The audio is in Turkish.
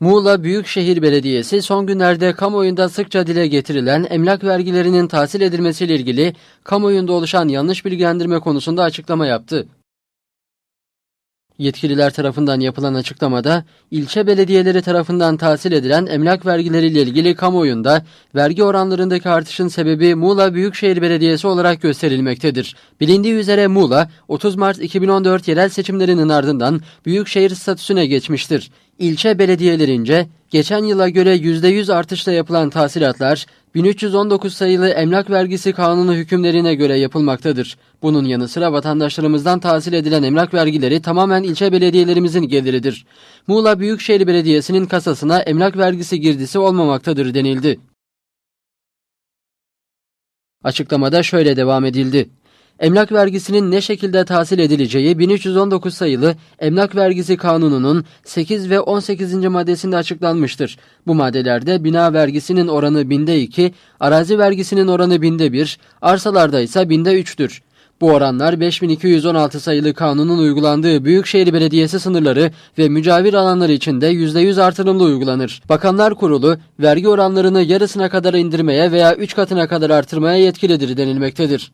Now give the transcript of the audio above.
Muğla Büyükşehir Belediyesi son günlerde kamuoyunda sıkça dile getirilen emlak vergilerinin tahsil edilmesiyle ilgili kamuoyunda oluşan yanlış bilgilendirme konusunda açıklama yaptı. Yetkililer tarafından yapılan açıklamada, ilçe belediyeleri tarafından tahsil edilen emlak vergileriyle ilgili kamuoyunda vergi oranlarındaki artışın sebebi Muğla Büyükşehir Belediyesi olarak gösterilmektedir. Bilindiği üzere Muğla, 30 Mart 2014 yerel seçimlerinin ardından büyükşehir statüsüne geçmiştir. İlçe belediyelerince geçen yıla göre %100 artışla yapılan tahsilatlar 1319 sayılı emlak vergisi kanunu hükümlerine göre yapılmaktadır. Bunun yanı sıra vatandaşlarımızdan tahsil edilen emlak vergileri tamamen ilçe belediyelerimizin geliridir. Muğla Büyükşehir Belediyesi'nin kasasına emlak vergisi girdisi olmamaktadır denildi. Açıklamada şöyle devam edildi. Emlak vergisinin ne şekilde tahsil edileceği 1319 sayılı Emlak Vergisi Kanunu'nun 8 ve 18. maddesinde açıklanmıştır. Bu maddelerde bina vergisinin oranı binde 2, arazi vergisinin oranı binde 1, arsalarda ise binde 3'tür. Bu oranlar 5216 sayılı kanunun uygulandığı Büyükşehir Belediyesi sınırları ve mücavir alanları için de %100 artırımlı uygulanır. Bakanlar Kurulu vergi oranlarını yarısına kadar indirmeye veya 3 katına kadar artırmaya yetkilidir denilmektedir.